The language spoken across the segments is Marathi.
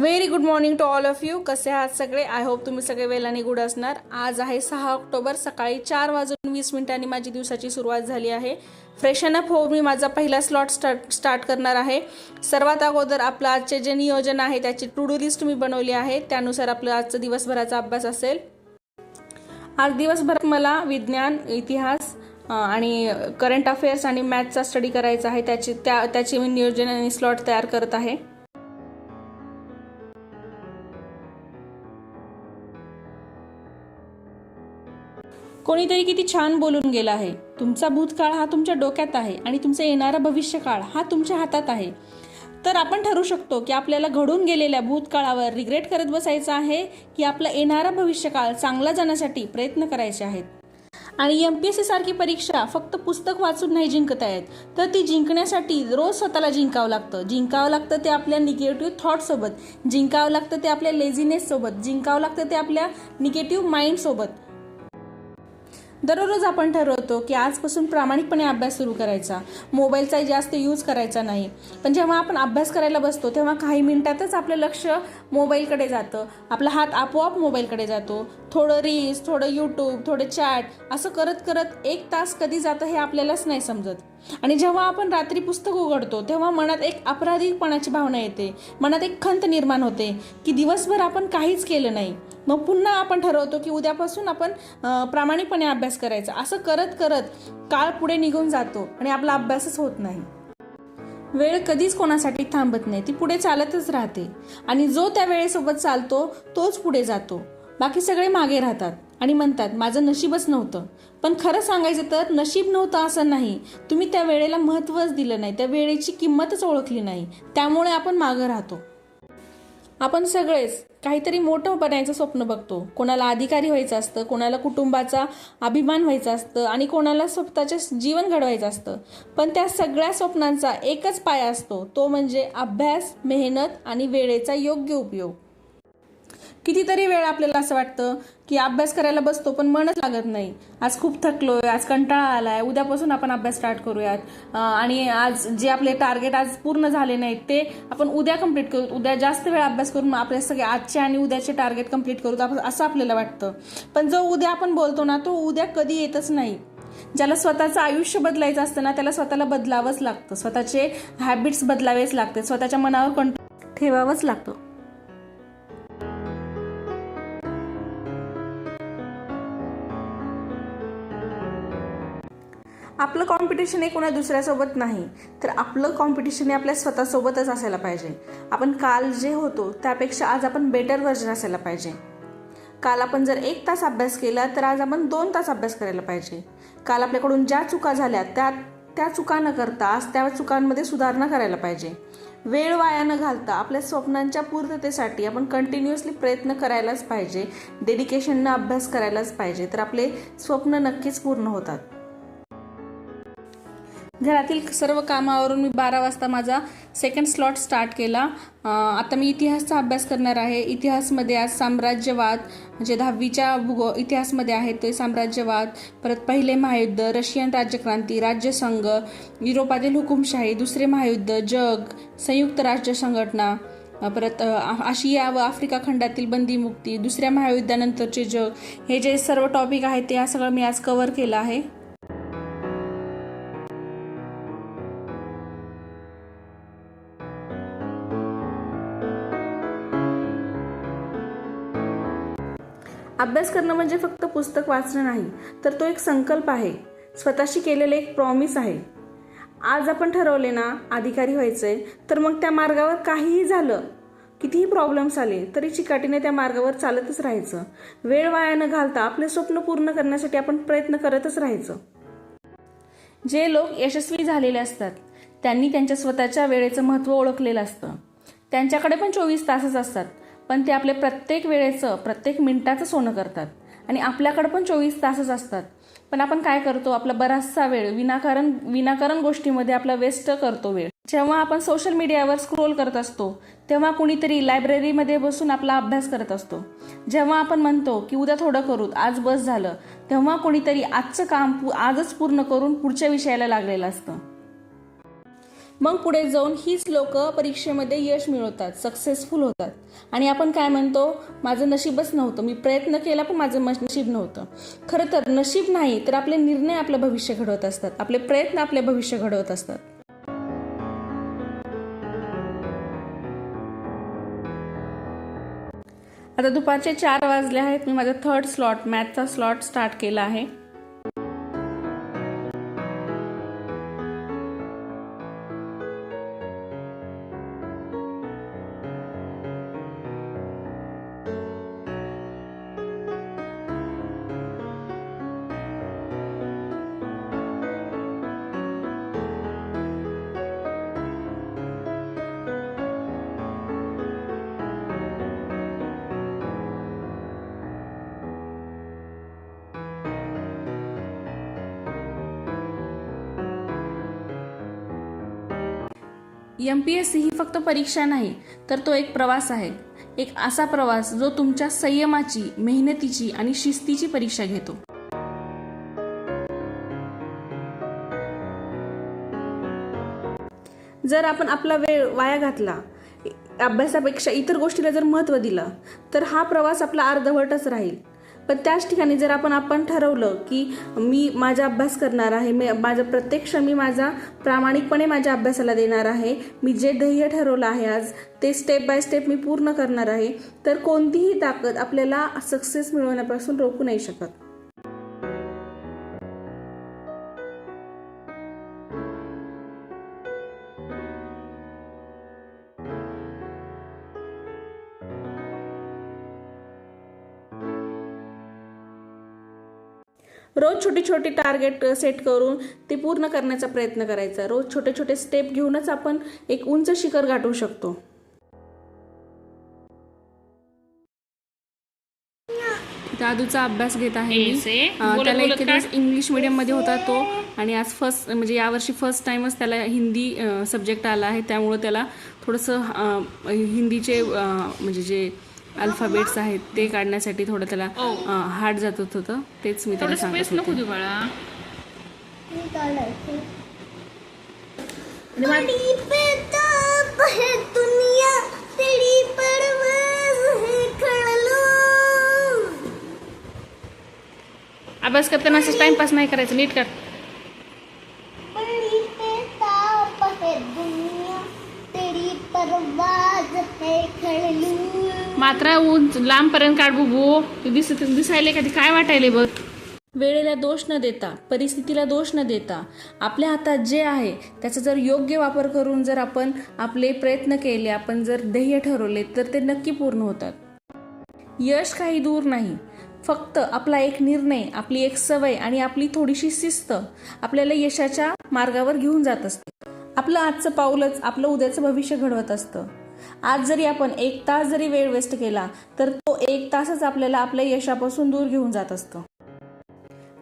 Very good morning to all of you कसे आहात सगळे? आय होप तुम्ही सगळे वेल आणि गुड असणार. आज आहे सहा ऑक्टोबर सकाळी चार वाजून वीस मिनिटांनी माझी दिवसाची सुरुवात झाली आहे. फ्रेशन अप हो मी माझा पहिला स्लॉट स्टार्ट स्टार्ट करणार आहे. सर्वात अगोदर आपलं आजचे जे नियोजन आहे त्याची टू डू लिस्ट मी बनवली आहे. त्यानुसार आपलं आजचं दिवसभराचा अभ्यास असेल. आज दिवसभरात मला विज्ञान इतिहास आणि करंट अफेअर्स आणि मॅथचा स्टडी करायचा आहे. त्याची त्या त्याची मी नियोजन आणि स्लॉट तयार करत आहे. कोणीतरी किती छान बोलून गेला आहे. तुमचा भूतकाळ हा तुमच्या डोक्यात आहे आणि तुमचा येणारा भविष्यकाळ हा तुमच्या हातात आहे. तर आपण ठरू शकतो की आपल्याला घडून गेलेल्या भूतकाळावर रिग्रेट करत बसायचं आहे की आपला येणारा भविष्यकाळ चांगला जाण्यासाठी प्रयत्न करायचे आहेत. आणि एम पी एस सी सारखी परीक्षा फक्त पुस्तक वाचून नाही जिंकत आहेत तर ती जिंकण्यासाठी रोज स्वतःला जिंकावं लागतं. जिंकावं लागतं ते आपल्या निगेटिव्ह थॉटसोबत जिंकावं लागतं ते आपल्या लेझिनेससोबत जिंकावं लागतं ते आपल्या निगेटिव्ह माइंडसोबत दररोज आपण ठरवतो की आजपासून प्रामाणिकपणे अभ्यास सुरू करायचा. मोबाईलचा जास्त यूज करायचा नाही. पण जेव्हा आपण अभ्यास करायला बसतो तेव्हा काही मिनिटातच आपलं लक्ष मोबाईलकडे जातं. आपला हात आपोआप मोबाईलकडे जातो. थोडं रील्स थोडं यूट्यूब थोडं चॅट असं करत करत एक तास कधी जातं हे आपल्यालाच नाही समजत. आणि जेव्हा आपण रात्री पुस्तक उघडतो तेव्हा मनात एक अपराधीपणाची भावना येते. मनात एक खंत निर्माण होते की दिवसभर आपण काहीच केलं नाही. मग पुन्हा आपण ठरवतो की उद्यापासून आपण प्रामाणिकपणे अभ्यास करायचा. असं करत करत काळ पुढे निघून जातो आणि आपला अभ्यासच होत नाही. वेळ कधीच कोणासाठी थांबत नाही. ती पुढे चालतच राहते. आणि जो त्या वेळेसोबत चालतो तोच पुढे जातो. बाकी सगळे मागे राहतात आणि म्हणतात माझं नशीबच नव्हतं. पण खरं सांगायचं तर नशीब नव्हतं असं नाही. तुम्ही त्या वेळेला महत्त्वच दिलं नाही त्या वेळेची किंमतच ओळखली नाही. त्यामुळे आपण मागं राहतो. आपण सगळेच काहीतरी मोठं बनायचं स्वप्न बघतो. कोणाला अधिकारी व्हायचं असतं कोणाला कुटुंबाचा अभिमान व्हायचा असतं आणि कोणाला स्वतःचे जीवन घडवायचं असतं. पण त्या सगळ्या स्वप्नांचा एकच पाया असतो तो म्हणजे अभ्यास मेहनत आणि वेळेचा योग्य उपयोग. कितीतरी वेळ आपल्याला असं वाटतं की अभ्यास करायला बसतो पण मनच लागत नाही. आज खूप थकलोय आज कंटाळा आलाय उद्यापासून आपण अभ्यास स्टार्ट करूयात. आणि आज जे आपले टार्गेट आज पूर्ण झाले नाहीत ते आपण उद्या कंप्लीट करू उद्या जास्त वेळ अभ्यास करून आपले सगळे आजचे आणि उद्याचे टार्गेट कंप्लीट करू असं आपल्याला वाटतं. पण जो उद्या आपण बोलतो ना तो उद्या कधी येतच नाही. ज्याला स्वतःचं आयुष्य बदलायचं असतं ना त्याला स्वतःला बदलावंच लागतं. स्वतःचे हॅबिट्स बदलावेच लागते स्वतःच्या मनावर कंट्रोल ठेवावंच लागतं. आपलं कॉम्पिटिशन हे कोणा दुसऱ्यासोबत नाही. तर आपलं कॉम्पिटिशन हे आपल्या स्वतःसोबतच असायला पाहिजे. आपण काल जे होतो त्यापेक्षा आज आपण बेटर व्हर्जन असायला पाहिजे. काल आपण जर एक तास अभ्यास केला तर आज आपण दोन तास अभ्यास करायला पाहिजे. काल आपल्याकडून ज्या चुका झाल्या त्या त्या चुका न करता आज त्या चुकांमध्ये सुधारणा करायला पाहिजे. वेळ वाया न घालता आपल्या स्वप्नांच्या पूर्ततेसाठी आपण कंटिन्युअसली प्रयत्न करायलाच पाहिजे. डेडिकेशननं अभ्यास करायलाच पाहिजे. तर आपले स्वप्न नक्कीच पूर्ण होतात. घरातील सर्व कामावरून मी बारा वाजता माझा सेकंड स्लॉट स्टार्ट केला. आता मी इतिहासचा अभ्यास करणार आहे. इतिहासमध्ये आज साम्राज्यवाद म्हणजे दहावीच्या भूगो इतिहासमध्ये आहे ते साम्राज्यवाद परत पहिले महायुद्ध रशियन राज्यक्रांती राज्यसंघ युरोपातील हुकुमशाही दुसरे महायुद्ध जग संयुक्त राष्ट्र संघटना परत आशिया व आफ्रिका खंडातील बंदीमुक्ती दुसऱ्या महायुद्धानंतरचे जग हे जे सर्व टॉपिक आहेत ते हा सगळं मी आज कवर केलं आहे. अभ्यास करणं म्हणजे फक्त पुस्तक वाचणं नाही तर तो एक संकल्प आहे. स्वतःशी केलेलं एक प्रॉमिस आहे. आज आपण ठरवले ना अधिकारी व्हायचे तर मग त्या मार्गावर काहीही झालं कितीही प्रॉब्लेम्स आले तरी चिकाटीने त्या मार्गावर चालतच राहायचं. वेळ वाया न घालता आपले स्वप्न पूर्ण करण्यासाठी आपण प्रयत्न करतच राहायचं. जे लोक यशस्वी झालेले असतात त्यांनी त्यांच्या स्वतःच्या वेळेचं महत्त्व ओळखलेलं असतं. त्यांच्याकडे पण चोवीस तासच असतात. पण ते आपल्या प्रत्येक वेळेचं प्रत्येक मिनटाचं सोनं करतात. आणि आपल्याकडं पण चोवीस तासच असतात. पण आपण काय करतो? आपला बराचसा वेळ विनाकारण विनाकारण गोष्टीमध्ये आपला वेस्ट करतो वेळ. जेव्हा आपण सोशल मीडियावर स्क्रोल करत असतो तेव्हा कुणीतरी लायब्ररीमध्ये बसून आपला अभ्यास करत असतो. जेव्हा आपण म्हणतो की उद्या थोडं करू आज बस झालं तेव्हा कोणीतरी आजचं काम आजच पूर्ण करून पुढच्या विषयाला लागलेलं असतं. मग पुढे जाऊन हीच लोक परीक्षेमध्ये यश मिळवतात सक्सेसफुल होतात. आणि आपण काय म्हणतो माझं नशीबच नव्हतं. मी प्रयत्न केला पण माझं नशीब नव्हतं. खरं तर नशीब नाही तर आपले निर्णय आपलं भविष्य घडवत असतात. आपले प्रयत्न आपले भविष्य घडवत असतात. आता दुपारचे चार वाजले आहेत. मी माझा थर्ड स्लॉट मॅथचा स्लॉट स्टार्ट केला आहे. एम पी एस सी ही फक्त परीक्षा नाही तर तो एक प्रवास आहे. एक असा प्रवास जो तुमच्या संयमाची मेहनतीची आणि शिस्तीची परीक्षा घेतो. जर आपण आपला वेळ वाया घातला अभ्यासापेक्षा इतर गोष्टीला जर महत्त्व दिलं तर हा प्रवास आपला अर्धवटच राहील. पण त्याच ठिकाणी जर आपण आपण ठरवलं की मी माझा अभ्यास करणार आहे मी माझा प्रत्यक्ष मी माझा प्रामाणिकपणे माझ्या अभ्यासाला देणार आहे मी जे ध्येय ठरवलं आहे आज ते स्टेप बाय स्टेप मी पूर्ण करणार आहे तर कोणतीही ताकद आपल्याला सक्सेस मिळवण्यापासून रोखू नाही शकत. रोज छोटी छोटी टार्गेट सेट करून ते पूर्ण करण्याचा प्रयत्न करायचा. रोज छोटे छोटे स्टेप घेऊनच आपण एक उंच शिखर गाठवू शकतो. दादूचा अभ्यास घेत आहे त्याला इतके दिवस इंग्लिश मीडियममध्ये होता तो आणि आज फर्स्ट म्हणजे यावर्षी फर्स्ट टाइमच त्याला हिंदी सब्जेक्ट आला आहे. त्यामुळं त्याला थोडंसं हिंदीचे म्हणजे जे अल्फाबेट्स आहेत ते काढण्यासाठी थोडं त्याला हार्ड जात होतं तेच मी त्याला थोडं सांगत होते. है है अभ्यास करताना असं टाइमपास नाही करायचं नीट कर. बड़ी बेताब दुनिया तेरी परवाज है खड़लो मात्र ऊन लांबपर्यंत काढ बुबू दिस दिसायले कधी काय वाटायले बघ. वेळेला दोष न देता परिस्थितीला दोष न देता आपल्या हातात जे आहे त्याचा जर योग्य वापर करून जर आपण आपले प्रयत्न केले आपण जर ध्येय ठरवले तर ते नक्की पूर्ण होतात. यश काही दूर नाही. फक्त आपला एक निर्णय आपली एक सवय आणि आपली थोडीशी शिस्त आपल्याला यशाच्या मार्गावर घेऊन जात असते. आपलं आजचं पाऊलच आपलं उद्याचं भविष्य घडवत असतं. आज जरी आपण एक तास जरी वेळ वेस्ट केला तर तो एक तासच आपल्याला आपल्या यशापासून दूर घेऊन जात असतो.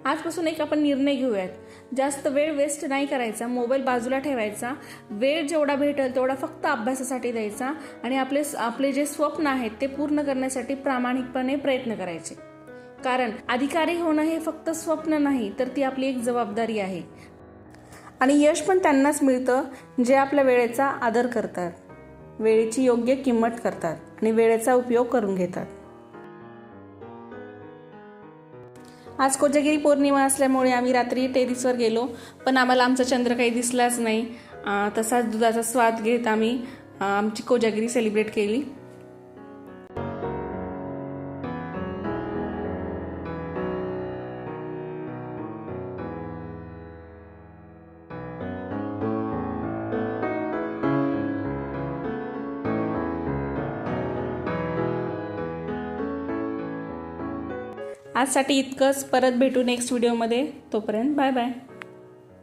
आजपासून एक आपण निर्णय घेऊयात. जास्त वेळ वेस्ट नाही करायचा मोबाईल बाजूला ठेवायचा वेळ जेवढा भेटेल तेवढा फक्त अभ्यासासाठी द्यायचा आणि आपले आपले जे स्वप्न आहेत ते पूर्ण करण्यासाठी प्रामाणिकपणे प्रयत्न करायचे. कारण अधिकारी होणं हे फक्त स्वप्न नाही तर ती आपली एक जबाबदारी आहे. आणि यश पण त्यांनाच मिळतं जे आपल्या वेळेचा आदर करतात. वेळेची योग्य किंमत करतात आणि वेळेचा उपयोग करून घेतात. आज कोजागिरी पौर्णिमा असल्यामुळे आम्ही रात्री टेरिसवर गेलो पण आम्हाला आमचा चंद्र काही दिसलाच नाही. तसाच दुधाचा स्वाद घेत आम्ही आमची कोजागिरी सेलिब्रेट केली. आजसाठी इतकंच. परत भेटू नेक्स्ट व्हिडिओमध्ये तोपर्यंत बाय बाय